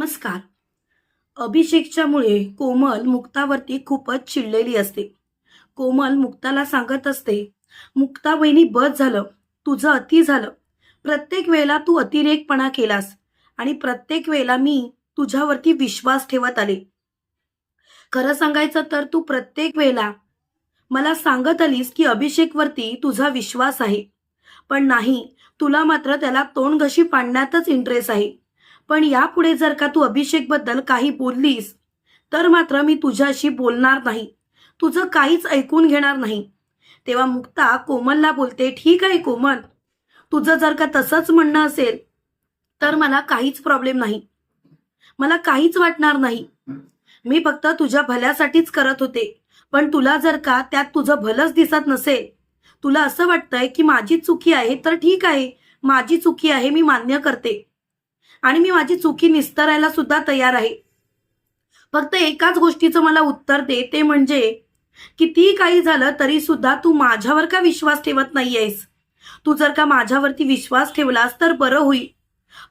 नमस्कार. अभिषेकच्यामुळे कोमल मुक्तावरती खूपच चिडलेली असते. कोमल मुक्ताला सांगत असते मुक्ता बहिणी बस झालं. तुझं अति झालं. प्रत्येक वेळेला तू अतिरेकपणा केलास आणि प्रत्येक वेळेला मी तुझ्यावरती विश्वास ठेवत आले. खरं सांगायचं तर तू प्रत्येक वेळेला मला सांगत आलीस की अभिषेकवरती तुझा विश्वास आहे. पण नाही तुला मात्र त्याला तोंड घशी पाडण्यातच इंटरेस्ट आहे. पण यापुढे जर का तू अभिषेकबद्दल काही बोललीस तर मात्र मी तुझ्याशी बोलणार नाही. तुझं काहीच ऐकून घेणार नाही. तेव्हा मुक्ता कोमलला बोलते ठीक आहे कोमल. तुझं जर का तसंच म्हणणं असेल तर मला काहीच प्रॉब्लेम नाही. मला काहीच वाटणार नाही. मी फक्त तुझ्या भल्यासाठीच करत होते. पण तुला जर का त्यात तुझं भलंच दिसत नसेल तुला असं वाटतंय की माझी चुकी आहे तर ठीक आहे. माझी चुकी आहे मी मान्य करते. आणि मी माझी चुकी निस्तरायला सुद्धा तयार आहे. फक्त एकाच गोष्टीचं मला उत्तर दे ते म्हणजे कितीही काही झालं तरी सुद्धा तू माझ्यावर का विश्वास ठेवत नाहीयेस? तू जर का माझ्यावरती विश्वास ठेवलास तर बरं होईल.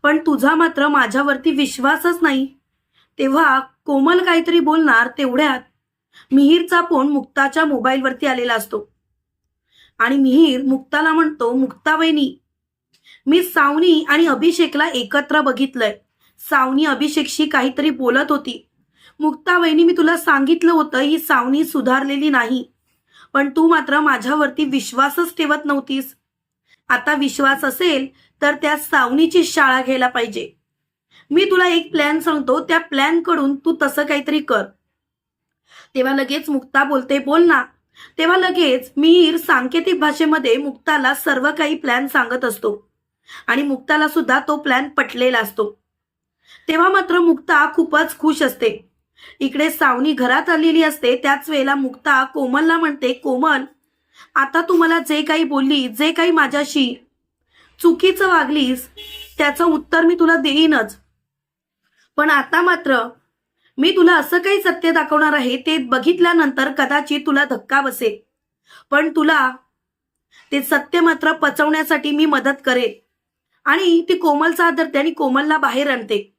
पण तुझा मात्र माझ्यावरती विश्वासच नाही. तेव्हा कोमल काहीतरी बोलणार तेवढ्यात मिहीरचा फोन मुक्ताच्या मोबाईलवरती आलेला असतो. आणि मिहीर मुक्ताला म्हणतो मुक्ता वहिनी मी सावनी आणि अभिषेकला एकत्र बघितलंय. सावनी अभिषेकशी काहीतरी बोलत होती. मुक्ता मी तुला सांगितलं होतं ही सावनी सुधारलेली नाही. पण तू मात्र माझ्यावरती विश्वासच ठेवत नव्हतीस. आता विश्वास असेल तर त्या सावनीची शाळा घ्यायला पाहिजे. मी तुला एक प्लॅन सांगतो त्या प्लॅनकडून तू तसं काहीतरी कर. तेव्हा लगेच मुक्ता बोलते बोल ना. तेव्हा लगेच मिहीर सांकेतिक भाषेमध्ये मुक्ताला सर्व काही प्लॅन सांगत असतो. आणि मुक्ताला सुद्धा तो प्लॅन पटलेला असतो. तेव्हा मात्र मुक्ता खूपच खुश असते. इकडे सावनी घरात आलेली असते त्याच वेळेला मुक्ता कोमलला म्हणते कोमल आता तू मला जे काही बोलली जे काही माझ्याशी चुकीचं वागलीस त्याचं उत्तर मी तुला देईनच. पण आता मात्र मी तुला असं काही सत्य दाखवणार आहे ते बघितल्यानंतर कदाचित तुला धक्का बसेल. पण तुला ते सत्य मात्र पचवण्यासाठी मी मदत करेन. आणि ती कोमलचा आदर धरते आणि कोमलला बाहेर आणते.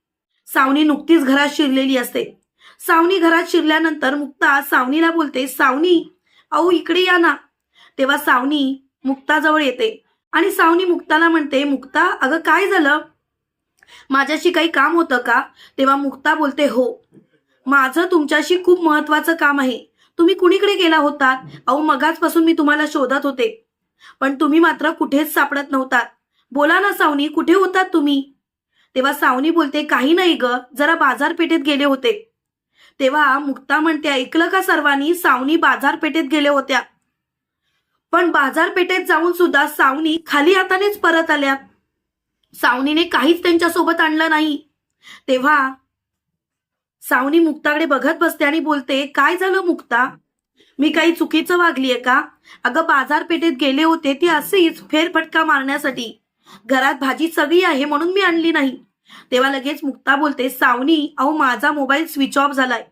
सावनी नुकतीच घरात शिरलेली असते. सावनी घरात शिरल्यानंतर मुक्ता सावनीला बोलते सावनी अहो इकडे या ना. तेव्हा सावनी मुक्ताजवळ येते आणि सावनी मुक्ताला म्हणते मुक्ता अगं काय झालं? माझ्याशी काही काम होतं का? तेव्हा मुक्ता बोलते हो. माझं तुमच्याशी खूप महत्वाचं काम आहे. तुम्ही कुणीकडे गेला होतात अहो मगाचपासून मी तुम्हाला शोधत होते. पण तुम्ही मात्र कुठेच सापडत नव्हतात. बोला ना सावनी कुठे होतात तुम्ही? तेव्हा सावनी बोलते काही नाही ग जरा बाजारपेठेत गेले होते. तेव्हा मुक्ता म्हणते ऐकलं का सर्वांनी सावनी बाजारपेठेत गेले होत्या. पण बाजारपेठेत जाऊन सुद्धा सावनी खाली हातानेच परत आल्या. सावनीने काहीच त्यांच्यासोबत आणलं नाही. तेव्हा सावनी मुक्ताकडे बघत बसते आणि बोलते काय झालं मुक्ता? मी काही चुकीचं वागलीये का? अगं बाजारपेठेत गेले होते ती असेच फेरफटका मारण्यासाठी. घरात भाजी सगळी आहे म्हणून मी आणली नाही. तेव्हा लगेच मुक्ता बोलते सावनी अहो माझा मोबाईल स्विच ऑफ झालाय.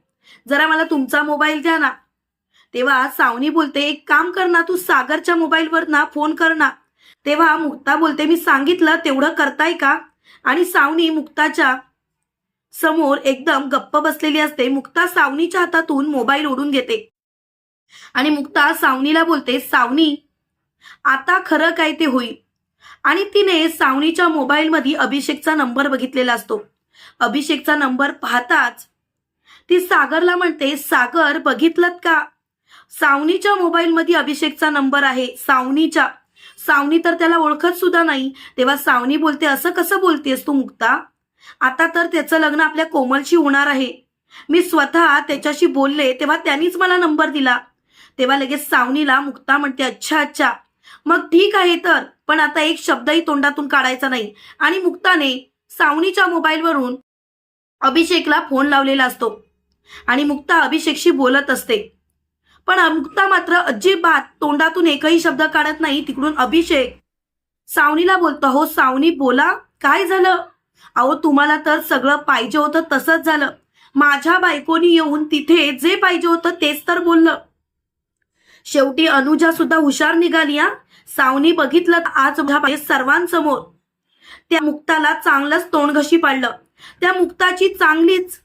जरा मला तुमचा मोबाईल द्या ना. तेव्हा सावनी बोलते एक काम कर ना तू सागरच्या मोबाईलवर ना फोन कर ना. तेव्हा मुक्ता बोलते मी सांगितलं तेवढं करताय का? आणि सावनी मुक्ताच्या समोर एकदम गप्प बसलेली असते. मुक्ता सावनीच्या हातातून मोबाईल ओढून घेते. आणि मुक्ता सावनीला बोलते सावनी आता खरं काय ते होईल? आणि तिने सावनीच्या मोबाईलमध्ये अभिषेकचा नंबर बघितलेला असतो. अभिषेकचा नंबर पाहताच ती सागरला म्हणते सागर बघितलं का? सावनीच्या मोबाईलमध्ये अभिषेकचा नंबर आहे सावनीच्या. सावनी तर त्याला ओळखत सुद्धा नाही. तेव्हा सावनी बोलते असं कसं बोलतेस तू मुक्ता? आता तर त्याचं लग्न आपल्या कोमलशी होणार आहे. मी स्वतः त्याच्याशी बोलले तेव्हा त्यांनीच मला नंबर दिला. तेव्हा लगेच सावनीला मुक्ता म्हणते अच्छा अच्छा. मग ठीक आहे तर. पण आता एक शब्दही तोंडातून काढायचा नाही. आणि मुक्ताने सावनीच्या मोबाईलवरून अभिषेकला फोन लावलेला असतो. आणि मुक्ता अभिषेकशी बोलत असते. पण मुक्ता मात्र अजिबात तोंडातून एकही शब्द काढत नाही. तिकडून अभिषेक सावनीला बोलतो हो सावनी बोला. काय झालं? अहो तुम्हाला तर सगळं पाहिजे होतं तसंच झालं. माझ्या बायकोनी येऊन तिथे जे पाहिजे होतं तेच तर बोललं. शेवटी अनुजा सुद्धा हुशार निघाली हा. सावनी बघितलं आज सर्वांसमोर. त्या मुक्ताला चांगलंच तोंडघशी पाडलं. त्या मुक्ताची चांगलीच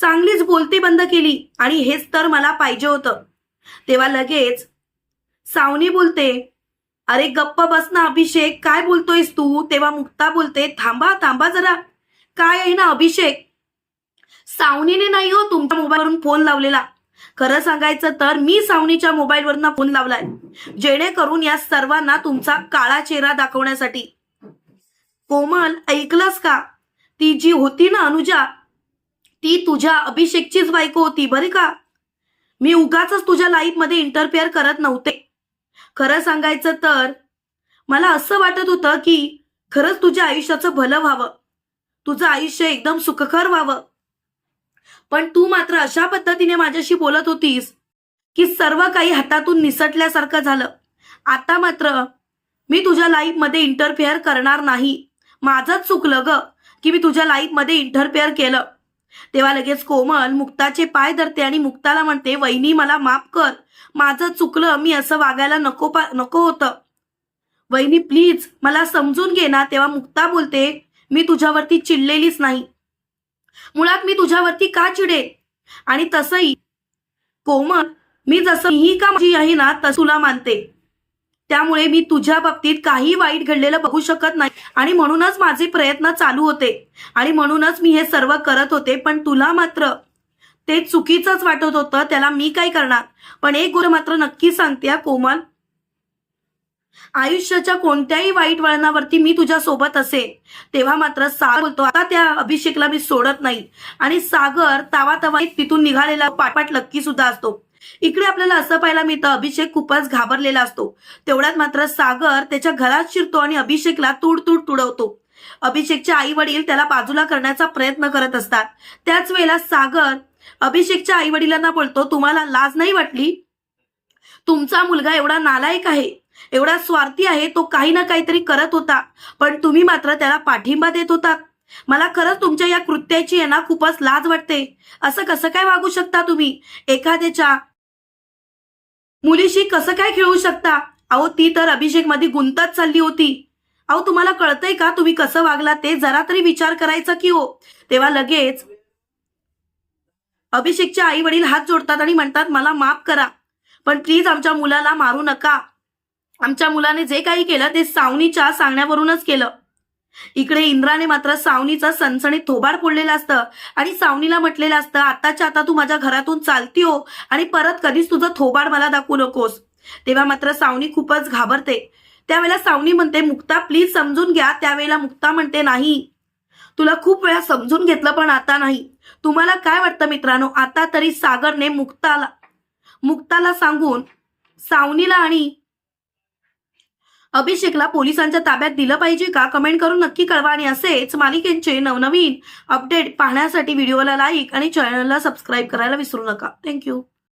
चांगलीच बोलती बंद केली आणि हेच तर मला पाहिजे होतं. तेव्हा लगेच सावनी बोलते अरे गप्प बस ना अभिषेक काय बोलतोयस तू? तेव्हा मुक्ता बोलते थांबा थांबा जरा. काय आहे ना अभिषेक? सावनीने नाही हो तुमच्या मोबाईलवरून फोन लावलेला. खरं सांगायचं तर मी सावनीच्या मोबाईलवरनं फोन लावलाय. जेणेकरून या सर्वांना तुमचा काळा चेहरा दाखवण्यासाठी. कोमल ऐकलंस का? ती जी होती ना अनुजा ती तुझ्या अभिषेकचीच बायको होती बरे का? मी उगाच तुझ्या लाईफमध्ये इंटरफेअर करत नव्हते. खरं सांगायचं तर मला असं वाटत होतं की खरंच तुझ्या आयुष्याचं भलं व्हावं. तुझं आयुष्य एकदम सुखकर व्हावं. पण तू मात्र अशा पद्धतीने माझ्याशी बोलत होतीस की सर्व काही हातातून निसटल्यासारखं झालं. आता मात्र मी तुझ्या लाईफमध्ये इंटरफेअर करणार नाही. माझंच चुकलं ग की मी तुझ्या लाईफमध्ये इंटरफेअर केलं. तेव्हा लगेच कोमल मुक्ताचे पाय धरते आणि मुक्ताला म्हणते वहिनी मला माफ कर. माझं चुकलं मी असं वागायला नको पा नको होतं. वहिनी प्लीज मला समजून घे ना. तेव्हा मुक्ता बोलते मी तुझ्यावरती चिडलेलीच नाही. मुळात मी तुझ्यावरती का चिडेन? आणि तसंही कोमल मी जसं ही का माझी आहे ना तस तुला मानते. त्यामुळे मी तुझ्या बाबतीत काही वाईट घडलेलं बघू शकत नाही. आणि म्हणूनच माझे प्रयत्न चालू होते. आणि म्हणूनच मी हे सर्व करत होते पण तुला मात्र ते चुकीचंच वाटत होतं त्याला मी काय करणार? पण एक गोष्ट मात्र नक्की सांगते कोमल. आयुष्याच्या कोणत्याही वाईट वळणावरती मी तुझ्या सोबत असे. तेव्हा मात्र सागर बोलतो आता त्या अभिषेकला मी सोडत नाही. आणि सागर तावा तवा तिथून निघालेला पाटपाट लक्की सुद्धा असतो. इकडे आपल्याला असं पाहायला मिळतं अभिषेक खूपच घाबरलेला असतो. तेवढ्यात मात्र सागर त्याच्या घरात शिरतो आणि अभिषेकला तूड तूड तुडवतो. अभिषेकचे आई वडील त्याला बाजूला करण्याचा प्रयत्न करत असतात. त्याच वेळेला सागर अभिषेकच्या आई वडिलांना बोलतो तुम्हाला लाज नाही वाटली? तुमचा मुलगा एवढा नालायक आहे. एवढा स्वार्थी आहे तो काही ना काहीतरी करत होता. पण तुम्ही मात्र त्याला पाठिंबा देत होता. मला खरंच तुमच्या या कृत्याची आहे ना खूपच लाज वाटते. असं कसं काय वागू शकता तुम्ही? एखाद्याच्या मुलीशी कसं काय खेळू शकता? अहो ती तर अभिषेकमध्ये गुंतत चालली होती. अहो तुम्हाला कळतंय का तुम्ही कसं वागला ते जरा तरी विचार करायचा की हो. तेव्हा लगेच अभिषेकचे आई वडील हात जोडतात आणि म्हणतात मला माफ करा. पण प्लीज आमच्या मुलाला मारू नका. आमच्या मुलाने जे काही केलं ते सावनीच्या सांगण्यावरूनच केलं. इकडे इंद्राने मात्र सावनीचा सणसणीत थोबाड फोडलेलं असतं आणि सावनीला म्हटलेलं असतं आताच्या आता तू माझ्या घरातून चालती हो आणि परत कधीच तुझं थोबाड मला दाखवू नकोस. तेव्हा मात्र सावनी खूपच घाबरते. त्यावेळेला सावनी म्हणते मुक्ता प्लीज समजून घ्या. त्यावेळेला मुक्ता म्हणते नाही तुला खूप वेळा समजून घेतलं पण आता नाही. तुम्हाला काय वाटतं मित्रांनो? आता तरी सागरने मुक्ताला मुक्ताला सांगून सावनीला आणि अभिषेकला पोलिसांच्या ताब्यात दिलं पाहिजे का? कमेंट करून नक्की कळवा आणि असेच मालिकेंचे नवनवीन अपडेट पाहण्यासाठी व्हिडिओला लाईक आणि चॅनलला सबस्क्राईब करायला विसरू नका. थँक्यू